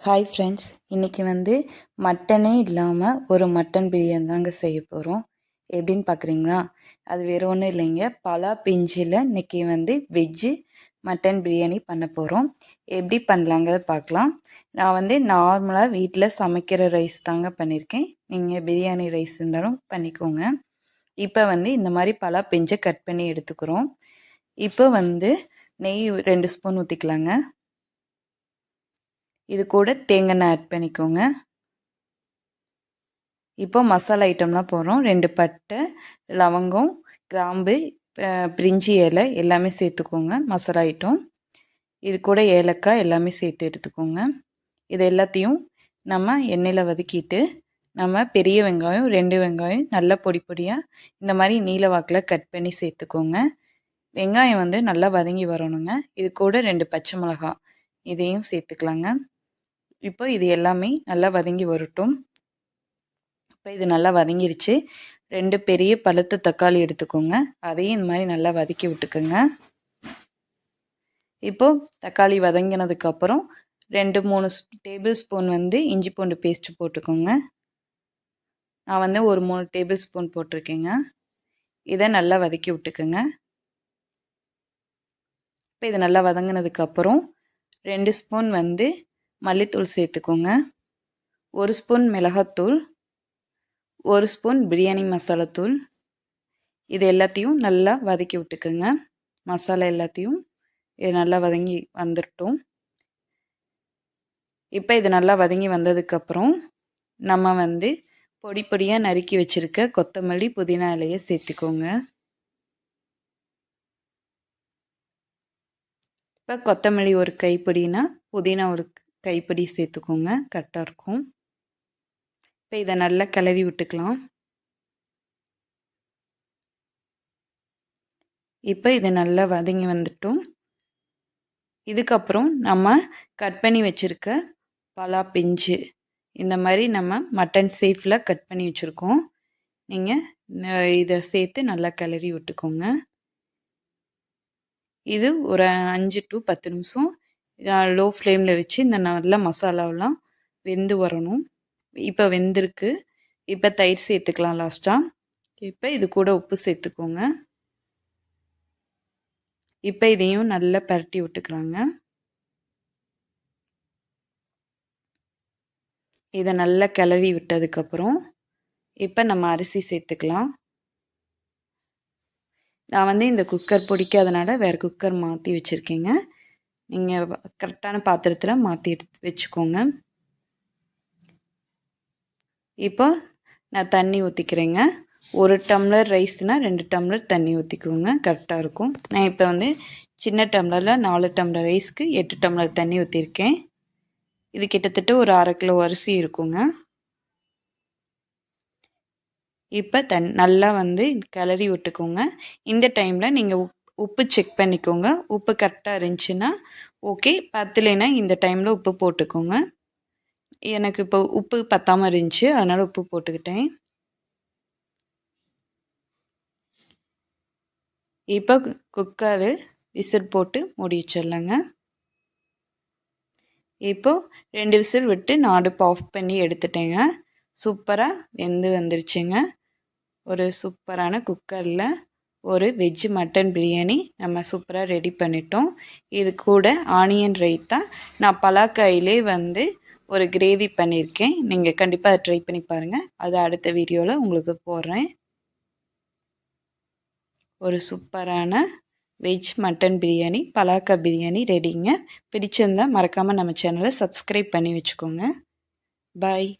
Hi friends இன்றைக்கி வந்து மட்டனே இல்லாமல் ஒரு மட்டன் பிரியாணி தாங்க செய்ய போகிறோம் எப்படின்னு பார்க்குறீங்களா அது வேறு ஒன்றும் இல்லைங்க. பலா பிஞ்சில் இன்றைக்கி வந்து வெஜ்ஜு மட்டன் பிரியாணி பண்ண போகிறோம் எப்படி பண்ணலாங்க பார்க்கலாம் நான் வந்து நார்மலாக வீட்டில் சமைக்கிற ரைஸ் தாங்க பண்ணியிருக்கேன் நீங்கள் பிரியாணி ரைஸ் இருந்தாலும் பண்ணிக்கோங்க. இப்போ வந்து இந்த மாதிரி பலா பிஞ்சை கட் பண்ணி எடுத்துக்கிறோம். இப்போ வந்து நெய் ரெண்டு ஸ்பூன் ஊற்றிக்கலாங்க இது கூட தேங்காய் ஆட் பண்ணிக்கோங்க. இப்போ மசாலா ஐட்டம்லாம் போகிறோம் ரெண்டு பட்டை லவங்கம் கிராம்பு பிரிஞ்சி இலை எல்லாமே சேர்த்துக்கோங்க. மசாலா ஐட்டம் இது கூட ஏலக்காய் எல்லாமே சேர்த்து எடுத்துக்கோங்க. இது எல்லாத்தையும் நம்ம எண்ணெயில் வதக்கிட்டு நம்ம பெரிய வெங்காயம் ரெண்டு வெங்காயம் நல்லா பொடி பொடியாக இந்த மாதிரி நீல வாக்கில் கட் பண்ணி சேர்த்துக்கோங்க. வெங்காயம் வந்து நல்லா வதங்கி வரணுங்க. இது கூட ரெண்டு பச்சை மிளகா இதையும் சேர்த்துக்கலாங்க. இப்போ இது எல்லாமே நல்லா வதங்கி வரட்டும். இப்போ இது நல்லா வதங்கிருச்சு. ரெண்டு பெரிய பழுத்த தக்காளி எடுத்துக்கோங்க. அதையும் இந்த மாதிரி நல்லா வதக்கி விட்டுக்கோங்க. இப்போது தக்காளி வதங்கினதுக்கப்புறம் ரெண்டு மூணு டேபிள் ஸ்பூன் வந்து இஞ்சி பூண்டு பேஸ்ட்டு போட்டுக்கோங்க. நான் வந்து ஒரு மூணு டேபிள் ஸ்பூன் போட்டிருக்கேங்க. இதை நல்லா வதக்கி விட்டுக்கோங்க. இப்போ இது நல்லா வதங்கினதுக்கப்புறம் ரெண்டு ஸ்பூன் வந்து மல்லித்தூள் சேர்த்துக்கோங்க. ஒரு ஸ்பூன் மிளகாத்தூள் ஒரு ஸ்பூன் பிரியாணி மசாலாத்தூள் இது எல்லாத்தையும் நல்லா வதக்கி விட்டுக்குங்க. மசாலா எல்லாத்தையும் இது நல்லா வதங்கி வந்துட்டோம் இப்போ இது நல்லா வதங்கி வந்ததுக்கப்புறம் நம்ம வந்து பொடி பொடியாக நறுக்கி வச்சுருக்க கொத்தமல்லி புதினா இலையை சேர்த்துக்கோங்க. இப்போ கொத்தமல்லி ஒரு கைப்பொடினா புதினா ஒரு கைப்பிடி சேர்த்துக்கோங்க. கரெக்டாக இருக்கும். இப்போ இதை நல்லா கிளறி விட்டுக்கலாம். இப்போ இது நல்லா வதங்கி வந்துட்டோம். இதுக்கப்புறம் நம்ம கட் பண்ணி வச்சுருக்க பலா பிஞ்சு இந்த மாதிரி நம்ம மட்டன் சேஃபில் கட் பண்ணி வச்சுருக்கோம். நீங்கள் இதை சேர்த்து நல்லா கிளறி விட்டுக்கோங்க. இது ஒரு அஞ்சு டு பத்து நிமிஷம் லோ ஃப்ளேமில் வச்சு இந்த நல்ல மசாலாவெலாம் வெந்து வரணும். இப்போ வெந்திருக்கு. இப்போ தயிர் சேர்த்துக்கலாம் லாஸ்ட்டாக இப்போ இது கூட உப்பு சேர்த்துக்கோங்க. இப்போ இதையும் நல்லா பரட்டி விட்டுக்கலாங்க. இதை நல்லா கிளறி விட்டதுக்கப்புறம் இப்போ நம்ம அரிசி சேர்த்துக்கலாம். நான் வந்து இந்த குக்கர் பிடிக்காதனால வேறு குக்கர் மாற்றி வச்சுருக்கேங்க. நீங்கள் கரெக்டான பாத்திரத்தில் மாற்றி எடுத்து வச்சுக்கோங்க. இப்போ நான் தண்ணி ஊற்றிக்கிறேங்க ஒரு டம்ளர் ரைஸ்னால் ரெண்டு டம்ளர் தண்ணி ஊற்றிக்குவோங்க கரெக்டாக இருக்கும். நான் இப்போ வந்து சின்ன டம்ளரில் நாலு டம்ளர் ரைஸ்க்கு எட்டு டம்ளர் தண்ணி ஊற்றிருக்கேன் இது கிட்டத்தட்ட ஒரு அரை கிலோ அரிசி இருக்குங்க. இப்போ தன் நல்லா வந்து கிளறி விட்டுக்கோங்க. இந்த டைமில் நீங்கள் உப்பு செக் பண்ணிக்கோங்க. உப்பு கரெக்டாக இருந்துச்சுன்னா ஓகே பத்தலைன்னா இந்த டைமில் உப்பு போட்டுக்கோங்க. எனக்கு இப்போ உப்பு பத்தாமல் இருந்துச்சு அதனால் உப்பு போட்டுக்கிட்டேன். இப்போ குக்கரு விசில் போட்டு மூடி வச்சிடலாங்க. இப்போது ரெண்டு விசில் விட்டு நான் அடுப்பு ஆஃப் பண்ணி எடுத்துட்டேங்க. சூப்பராக வெந்து வந்துருச்சுங்க. ஒரு சூப்பரான குக்கரில் ஒரு வெஜ்ஜு மட்டன் பிரியாணி நம்ம சூப்பராக ரெடி பண்ணிட்டோம். இது கூட ஆனியன் ரைத்தா நான் பலாக்காயிலே வந்து ஒரு கிரேவி பண்ணியிருக்கேன் நீங்கள் கண்டிப்பாக அதை ட்ரை பண்ணி பாருங்கள் அது அடுத்த வீடியோவில் உங்களுக்கு போடுறேன். ஒரு சூப்பரான வெஜ் மட்டன் பிரியாணி பலாக்கா பிரியாணி ரெடிங்க பிடிச்சிருந்தால் மறக்காமல் நம்ம சேனலை சப்ஸ்கிரைப் பண்ணி வச்சுக்கோங்க. பாய்